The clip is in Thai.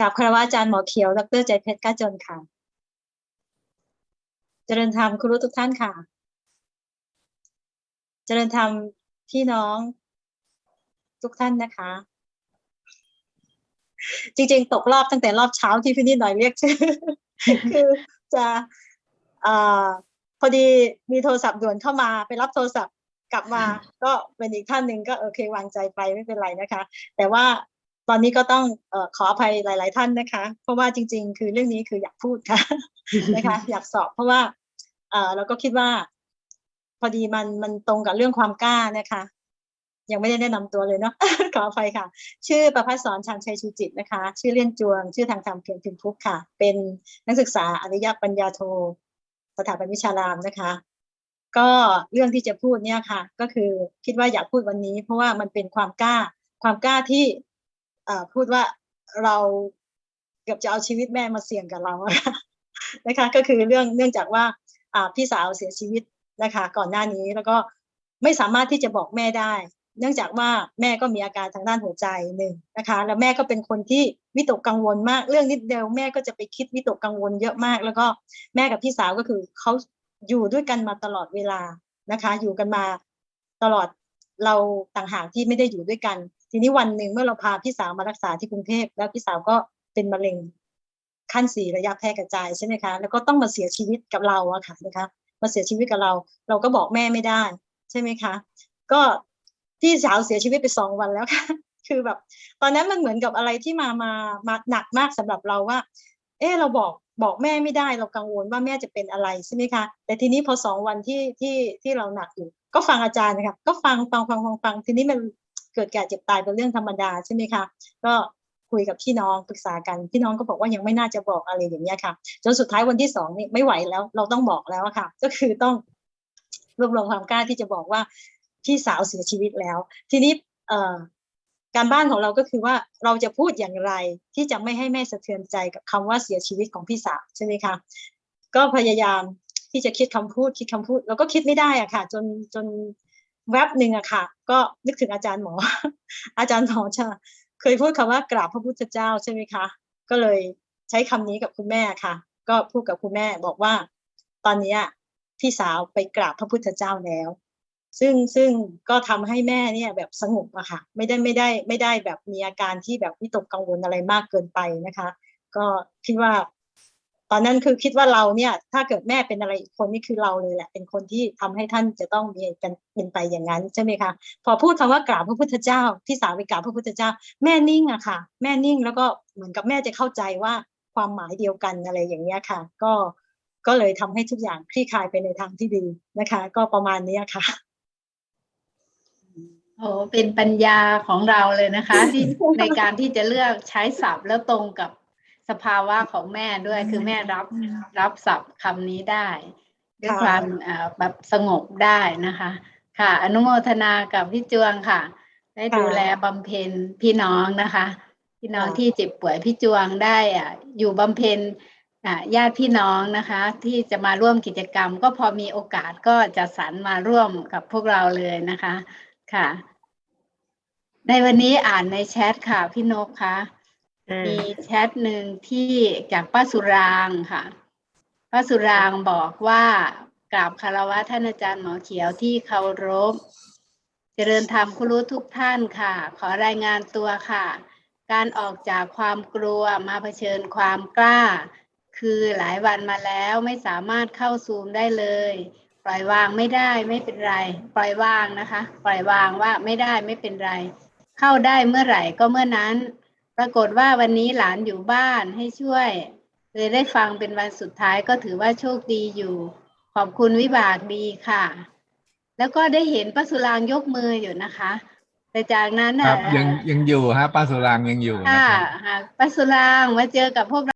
กราบคารวะอาจารย์หมอเขียว ดรใจเพชรก้าจนค่ะ เจริญธรรมครูทุกท่านค่ะ เจริญธรรมพี่น้องทุกท่านนะคะ จริงๆ ตกรอบตั้งแต่รอบเช้าที่พี่นิดหน่อยเรียกชื่อคือจะอพอดีมีโทรศัพท์ด่วนเข้ามาไปรับโทรศัพท์กลับมาก็เป็นอีกท่านหนึ่งก็โอเควางใจไปไม่เป็นไรนะคะ แต่ว่า ตอนนี้ก็ต้องอขออภัยหลาย ๆ ท่านนะคะ เพราะว่าจริง ๆ คือเรื่องนี้คืออยากพูดค่ะนะคะ อยากสอบเพราะว่าเราก็คิดว่า พอดีมันมันตรงกับเรื่องความกล้านะคะ ยังไม่ได้แนะนำตัวเลยเนาะขออภัยค่ะ ชื่อประภัสสรชานชัยชูจิตนะคะ ชื่อเล่นจวง ชื่อทางธรรมเพียงพิมพุกค่ะ เป็นนักศึกษาอริยปัญญาโทสถาบันวิชารามนะคะก็เรื่องที่จะพูดเนี่ยค่ะ ก็คือคิดว่าอยากพูดวันนี้ เพราะว่ามันเป็นความกล้า ความกล้าที่ พูดว่าเราเกือบจะเอาชีวิตแม่มาเสี่ยงกับเรานะคะ ก็คือเรื่องเนื่องจากว่าพี่สาวเสียชีวิตนะคะ ก่อนหน้านี้แล้วก็ไม่สามารถที่จะบอกแม่ได้ เนื่องจากว่าแม่ก็มีอาการทางด้านหัวใจหนึ่งนะคะ แล้วแม่ก็เป็นคนที่วิตกกังวลมากเรื่องนิดเดียวแม่ก็จะไปคิดวิตกกังวลเยอะมาก แล้วก็แม่กับพี่สาวก็คือเขาอยู่ด้วยกันมาตลอดเวลานะคะ อยู่กันมาตลอดเราต่างหากที่ไม่ได้อยู่ด้วยกัน ทีนี้วันหนึ่งเมื่อเราพาพี่สาวมารักษาที่กรุงเทพแล้วพี่สาวก็เป็นมะเร็งขั้นสี่ระยะแพร่กระจายใช่ไหมคะแล้วก็ต้องมาเสียชีวิตกับเราอะค่ะนะคะ มาเสียชีวิตกับเรา เราก็บอกแม่ไม่ได้ ใช่ไหมคะ ก็พี่สาวเสียชีวิตไปสองวันแล้วค่ะ คือแบบ ตอนนั้นมันเหมือนกับอะไรที่มามามาหนักมากสำหรับเราว่า เออเราบอกบอกแม่ไม่ได้ เรากังวลว่าแม่จะเป็นอะไรใช่ไหมคะแต่ทีนี้พอสองวันที่ที่ที่เราหนักอยู่ ก็ฟังอาจารย์นะคะก็ฟังฟังฟังฟังฟังทีนี้มัน เกิดแก่เจ็บตายเป็นเรื่องธรรมดาใช่ไหมคะก็คุยกับพี่น้องปรึกษากันพี่น้องก็บอกว่ายังไม่น่าจะบอกอะไรอย่างเงี้ยค่ะ จนสุดท้ายวันที่สองนี่ไม่ไหวแล้ว เราต้องบอกแล้วค่ะ ก็คือต้องรวบรวมความกล้าที่จะบอกว่าพี่สาวเสียชีวิตแล้ว ทีนี้เอ่อการบ้านของเราก็คือว่าเราจะพูดอย่างไรที่จะไม่ให้แม่สะเทือนใจกับคำว่าเสียชีวิตของพี่สาวใช่ไหมคะก็พยายามที่จะคิดคำพูดคิดคำพูด แล้วก็คิดไม่ได้อะค่ะ จนจน แวบหนึ่งอะค่ะ ก็นึกถึงอาจารย์หมอ อาจารย์หมอจะเคยพูดคำว่ากราบพระพุทธเจ้าใช่ไหมคะ ก็เลยใช้คำนี้กับคุณแม่ค่ะ ก็พูดกับคุณแม่บอกว่า ตอนนี้พี่สาวไปกราบพระพุทธเจ้าแล้ว ซึ่งซึ่งก็ทำให้แม่เนี่ยแบบสงบอะค่ะ ไม่ได้ไม่ได้ไม่ได้แบบมีอาการที่แบบวิตกกังวลอะไรมากเกินไปนะคะ ก็คิดว่า ตอนนั้นคือคิดว่าเราเนี่ย ถ้าเกิดแม่เป็นอะไรอีกคนนี่คือเราเลยแหละ เป็นคนที่ทำให้ท่านจะต้องมีกันเป็นไปอย่างนั้นใช่ไหมคะพอพูดคำว่ากราบพระพุทธเจ้าพี่สาวไปกราบพระพุทธเจ้า แม่นิ่งอะค่ะ แม่นิ่งแล้วก็เหมือนกับแม่จะเข้าใจว่าความหมายเดียวกันอะไรอย่างเงี้ยค่ะ ก็ก็เลยทำให้ทุกอย่างคลี่คลายไปในทางที่ดีนะคะ ก็ประมาณนี้ค่ะโอ้เป็นปัญญาของเราเลยนะคะ ที่ในการที่จะเลือกใช้ศัพท์แล้วตรงกับ สภาวะของแม่ด้วยคือแม่รับรับศัพท์คำนี้ได้ด้วยค่ะความเอ่อแบบสงบได้นะคะ ค่ะ อนุโมทนากับพี่จวงค่ะ ได้ดูแลบำเพ็ญพี่น้องนะคะ พี่น้องที่เจ็บป่วยพี่จวงได้อะอยู่บำเพ็ญอะญาติพี่น้องนะคะ ที่จะมาร่วมกิจกรรม ก็พอมีโอกาสก็จะสรรมาร่วมกับพวกเราเลยนะคะค่ะ ในวันนี้อ่านในแชทค่ะพี่นกคะ มีแชทหนึ่งที่จากป้าสุรางค่ะป้าสุรางบอกว่ากราบคารวะท่านอาจารย์หมอเขียวที่เคารพ เจริญธรรมคุณรู้ทุกท่านค่ะ ขอรายงานตัวค่ะ การออกจากความกลัวมาเผชิญความกล้า คือหลายวันมาแล้วไม่สามารถเข้าซูมได้เลย ปล่อยวางไม่ได้ไม่เป็นไร ปล่อยวางนะคะ ปล่อยวางว่าไม่ได้ไม่เป็นไร เข้าได้เมื่อไหร่ก็เมื่อนั้น ปรากฏว่าวันนี้หลานอยู่บ้านให้ช่วยเลยได้ฟังเป็นวันสุดท้ายก็ถือว่าโชคดีอยู่ ขอบคุณวิบากดีค่ะ แล้วก็ได้เห็นป้าสุรางยกมืออยู่นะคะ แต่จากนั้นครัน่ะบยังยังอยู่ฮะป้าสุรางยังอยู่นะค่ะครับหากป้าสุรางมาเจอกับพวก